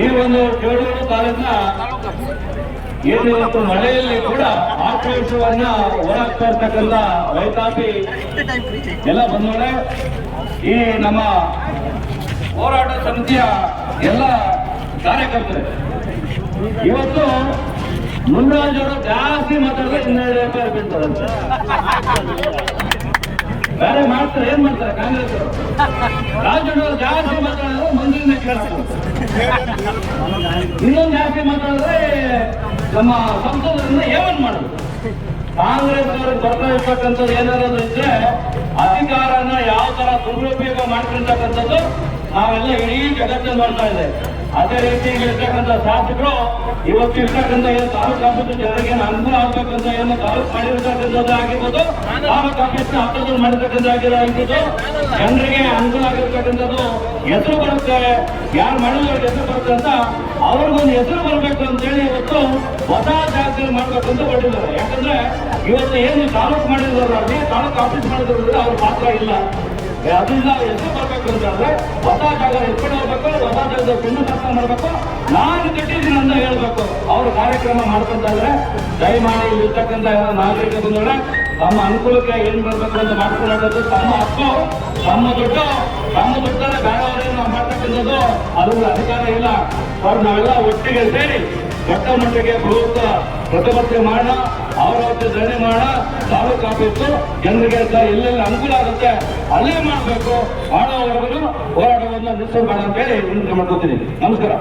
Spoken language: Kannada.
ಈ ಒಂದು ಕೇಳೂರು ತಾಲೂಕಿನ ಇವತ್ತು ಮಳೆಯಲ್ಲಿ ಕೂಡ ಆಕ್ರೋಶವನ್ನ ಹೋರಾಡ್ತಾ ಇರ್ತಕ್ಕಂಥ ರೈತಾಪಿ ಎಲ್ಲ ಬಂದೋಳೆ ಈ ನಮ್ಮ ಹೋರಾಟ ಸಮಿತಿಯ ಎಲ್ಲ ಕಾರ್ಯಕರ್ತರು. ಇವತ್ತು ಮುಂದಾಜರು ಜಾಸ್ತಿ ಮಾತಾಡಿದ್ರೆ ಇನ್ನೆರಡು ರೂಪಾಯಿ ಬೀಳ್ತಾರಂತೆ ಬೇರೆ ಮಾಡ್ತಾರೆ, ಏನ್ ಮಾಡ್ತಾರೆ ಕಾಂಗ್ರೆಸ್ ರಾಜ್ಯ ಜಾಸ್ತಿ ಮಾತಾಡಿದ್ರೆ ಇನ್ನೊಂದು ಜಾಸ್ತಿ ಮಾತಾಡಿದ್ರೆ, ನಮ್ಮ ಸಂಸದರನ್ನ ಏವನ್ ಮಾಡುದು. ಕಾಂಗ್ರೆಸ್ ಅವರು ಬರ್ತಾ ಇರ್ತಕ್ಕಂಥದ್ದು ಏನಾದ್ರು ಇದ್ರೆ ಅಧಿಕಾರನ ಯಾವ ತರ ದುರುಪಯೋಗ ಮಾಡ್ತಿರ್ತಕ್ಕಂಥದ್ದು ನಾವೆಲ್ಲ ಇಡೀ ಜಗತ್ತಲ್ಲಿ ಮಾಡ್ತಾ ಇದೆ ಅದೇ ರೀತಿ ಇರ್ತಕ್ಕಂಥ ಶಾಸಕರು ಇವತ್ತು ಇರ್ತಕ್ಕಂಥ ಏನು ತಾಲೂಕು ಆಫೀಸ್ ಜನರಿಗೆ ಏನು ಅನುಕೂಲ ಆಗ್ಬೇಕಂತ ಏನು ತಾಲೂಕು ಮಾಡಿರ್ತಕ್ಕಂಥದ್ದು ಆಗಿರ್ಬೋದು ತಾಲೂಕು ಆಫೀಸ್ನ ಹತ್ತದಲ್ಲಿ ಮಾಡಿರ್ತಕ್ಕಂಥ ಆಗಿರ್ಬೋದು ಜನರಿಗೆ ಅನುಕೂಲ ಆಗಿರ್ತಕ್ಕಂಥದ್ದು ಹೆಸರು ಬರುತ್ತೆ, ಯಾರು ಮಾಡಿದ್ರು ಹೆಸರು ಬರುತ್ತೆ ಅಂತ ಅವ್ರಿಗೊಂದು ಹೆಸರು ಬರಬೇಕು ಅಂತೇಳಿ ಇವತ್ತು ಹೊಸ ಜಾಗದಲ್ಲಿ ಮಾಡಬೇಕು ಅಂತ ಕೊಟ್ಟಿದ್ದಾರೆ ಯಾಕಂದ್ರೆ ಇವತ್ತು ಏನು ತಾಲೂಕು ಮಾಡಿದ್ರು ಅಲ್ಲಿ ತಾಲೂಕು ಆಫೀಸ್ ಮಾಡಿದ್ರು ಅವ್ರ ಪಾತ್ರ ಇಲ್ಲ. ಅದರಿಂದ ಹೆಸರು ಬರಬೇಕು ಅಂತಂದ್ರೆ ಹೊಸ ಜಾಗ ಎತ್ಕೊಂಡು ಹೋಗ್ಬೇಕು, ಹೊಸ ಜಾಗದ ಪುಣ್ಯ ಕೆಲಸ ಮಾಡ್ಬೇಕು ನಾನು ಕಟ್ಟಿದ್ದೀನಿ ಅಂತ ಹೇಳ್ಬೇಕು. ಅವ್ರ ಕಾರ್ಯಕ್ರಮ ಮಾಡ್ಕೊಂತಾದ್ರೆ ದಯಮಾಡಿ ಇಲ್ಲಿರ್ತಕ್ಕಂಥ ನಾಗರಿಕ ಬಂದೋಳೆ ತಮ್ಮ ಅನುಕೂಲಕ್ಕೆ ಏನ್ ಬರ್ಬೇಕು ಅಂತ ಮಾಡ್ಕೊಳ್ಳೋದು ತಮ್ಮ ಹಕ್ಕು, ತಮ್ಮ ದುಡ್ಡು, ತಮ್ಮ ದುಡ್ಡಲ್ಲ ಬೇರೆಯವರೇನು ನಾವು ಮಾಡ್ತಕ್ಕಂಥದ್ದು. ಅದು ಅಧಿಕಾರ ಇಲ್ಲ. ಅವ್ರು ನಾವೆಲ್ಲ ಒಟ್ಟಿಗೆ ಸೇರಿ ದೊಡ್ಡ ಮಟ್ಟಿಗೆ ಬೃಹತ್ ಪ್ರತಿಭಟನೆ ಮಾಡೋಣ, ಅವರ ಹೊತ್ತು ಧರಣಿ ಮಾಡೋಣ, ತಾಲೂಕು ಆಫೀಸು ಜನರಿಗೆ ಅಂತ ಎಲ್ಲೆಲ್ಲಿ ಅನುಕೂಲ ಆಗುತ್ತೆ ಅಲ್ಲೇ ಮಾಡಬೇಕು. ಮಾಡೋವರೆಗೂ ಹೋರಾಟವನ್ನು ನಿಲ್ಲಿಸಬೇಡ ಅಂತೇಳಿ ಮಾಡ್ಕೊತೀನಿ. ನಮಸ್ಕಾರ.